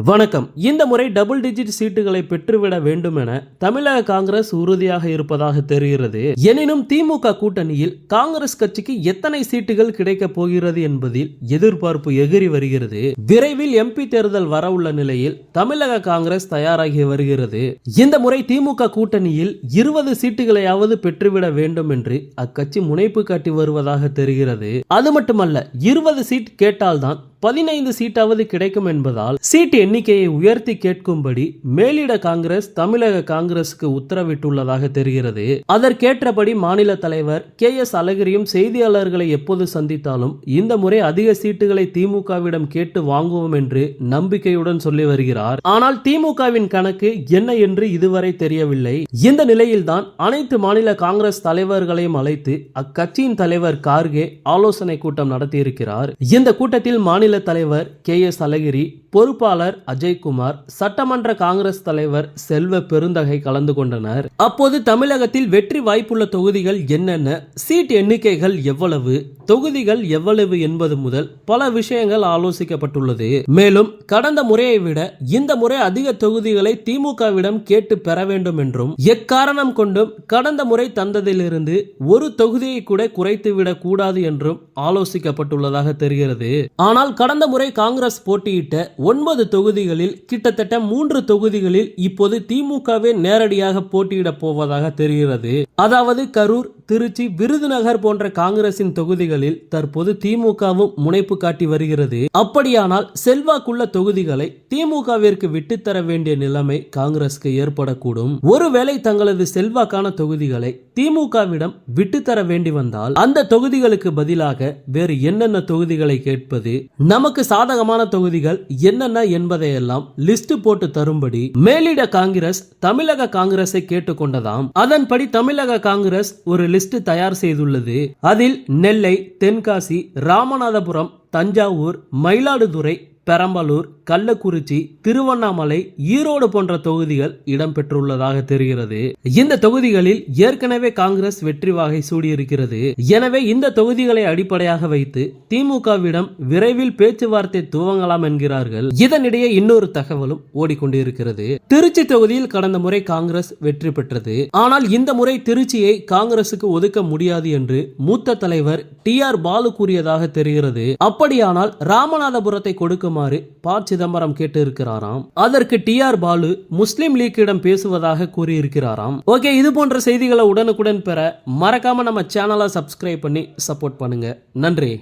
வணக்கம். இந்த முறை டபுள் டிஜிட் சீட்டுகளை பெற்றுவிட வேண்டும் என தமிழக காங்கிரஸ் உறுதியாக இருப்பதாக தெரிகிறது. எனினும் திமுக கூட்டணியில் காங்கிரஸ் கட்சிக்கு எத்தனை சீட்டுகள் கிடைக்கப் போகிறது என்பதில் எதிர்பார்ப்பு எகிரி வருகிறது. விரைவில் எம்பி தேர்தல் வரவுள்ள நிலையில் தமிழக காங்கிரஸ் தயாராகி வருகிறது. இந்த முறை திமுக கூட்டணியில் இருபது சீட்டுகளையாவது பெற்றுவிட வேண்டும் என்று அக்கட்சி முனைப்பு காட்டி வருவதாக தெரிகிறது. அது மட்டுமல்ல இருபது சீட் கேட்டால்தான் பதினைந்து சீட்டாவது கிடைக்கும் என்பதால் சீட் எண்ணிக்கையை உயர்த்தி கேட்கும்படி மேலிட காங்கிரஸ் தமிழக காங்கிரசுக்கு உத்தரவிட்டுள்ளதாக தெரிகிறது. அதற்கேற்றபடி மாநில தலைவர் கே எஸ் அழகிரியும் செய்தியாளர்களை எப்போது சந்தித்தாலும் இந்த முறை அதிக சீட்டுகளை திமுகவிடம் கேட்டு வாங்குவோம் என்று நம்பிக்கையுடன் சொல்லி வருகிறார். ஆனால் திமுகவின் கணக்கு என்ன என்று இதுவரை தெரியவில்லை. இந்த நிலையில்தான் அனைத்து மாநில காங்கிரஸ் தலைவர்களையும் அழைத்து அக்கட்சியின் தலைவர் கார்கே ஆலோசனை கூட்டம் நடத்தியிருக்கிறார். இந்த கூட்டத்தில் மாநில தலைவர் கே எஸ் அழகிரி பொறுப்பாளர் அஜய்குமார் சட்டமன்ற காங்கிரஸ் தலைவர் செல்வ பெருந்தகை கலந்து கொண்டனர். அப்போது தமிழகத்தில் வெற்றி வாய்ப்புள்ள தொகுதிகள் என்னென்ன? சீட் எண்ணிக்கைகள் எவ்வளவு? தொகுதிகள் எவ்வளவு என்பது முதல் பல விஷயங்கள் ஆலோசிக்கப்பட்டுள்ளது. மேலும் கடந்த முறையை விட இந்த முறை அதிக தொகுதிகளை திமுகவிடம் கேட்டு பெற வேண்டும் என்றும் எக்காரணம் கொண்டும் கடந்த முறை தந்ததிலிருந்து ஒரு தொகுதியை கூட குறைத்துவிடக் கூடாது என்றும் ஆலோசிக்கப்பட்டுள்ளதாக தெரிகிறது. ஆனால் கடந்த முறை காங்கிரஸ் போட்டியிட்ட ஒன்பது தொகுதிகளில் கிட்டத்தட்ட மூன்று தொகுதிகளில் இப்போது திமுகவே நேரடியாக போட்டியிடப் போவதாக தெரிகிறது. அதாவது கரூர் திருச்சி விருதுநகர் போன்ற காங்கிரசின் தொகுதிகளில் தற்போது திமுகவும் முனைப்பு காட்டி வருகிறது. அப்படியானால் செல்வாக்குள்ள தொகுதிகளை திமுகவிற்கு விட்டுத்தர வேண்டிய நிலைமை காங்கிரஸ்க்கு ஏற்படக்கூடும். ஒருவேளை தங்களது செல்வாக்கான தொகுதிகளை திமுகவிடம் விட்டுத்தர வேண்டி வந்தால் அந்த தொகுதிகளுக்கு பதிலாக வேறு என்னென்ன தொகுதிகளை கேட்பது? நமக்கு சாதகமான தொகுதிகள் என்னென்ன என்பதையெல்லாம் லிஸ்ட் போட்டு தரும்படி மேலிட காங்கிரஸ் தமிழக காங்கிரஸை கேட்டுக்கொண்டதாம் அதன்படி தமிழக காங்கிரஸ் ஒரு லிஸ்ட் தயார் செய்துள்ளது. அதில் நெல்லை தென்காசி ராமநாதபுரம் தஞ்சாவூர் மயிலாடுதுறை பெரம்பலூர் கள்ளக்குறிச்சி திருவண்ணாமலை ஈரோடு போன்ற தொகுதிகள் இடம்பெற்றுள்ளதாக தெரிகிறது. இந்த தொகுதிகளில் ஏற்கனவே காங்கிரஸ் வெற்றி வாகை சூடியிருக்கிறது. எனவே இந்த தொகுதிகளை அடிப்படையாக வைத்து திமுகவிடம் விரைவில் பேச்சுவார்த்தை துவங்கலாம் என்கிறார்கள். இதனிடையே இன்னொரு தகவலும் ஓடிக்கொண்டிருக்கிறது. திருச்சி தொகுதியில் கடந்த முறை காங்கிரஸ் வெற்றி பெற்றது. ஆனால் இந்த முறை திருச்சியை காங்கிரசுக்கு ஒதுக்க முடியாது என்று மூத்த தலைவர் டி ஆர் பாலு கூறியதாக தெரிகிறது. அப்படியானால் ராமநாதபுரத்தை கொடுக்குமாறு ப சிதம்பரம் கேட்டு இருக்கிறாராம் அதற்கு டி ஆர் பாலு முஸ்லிம் லீக்கிடம் பேசுவதாக கூறியிருக்கிறாராம். ஓகே இது போன்ற செய்திகளை உடனுக்குடன் பெற மறக்காம நம்ம சேனலை சப்ஸ்கிரைப் பண்ணி சப்போர்ட் பண்ணுங்க. நன்றி.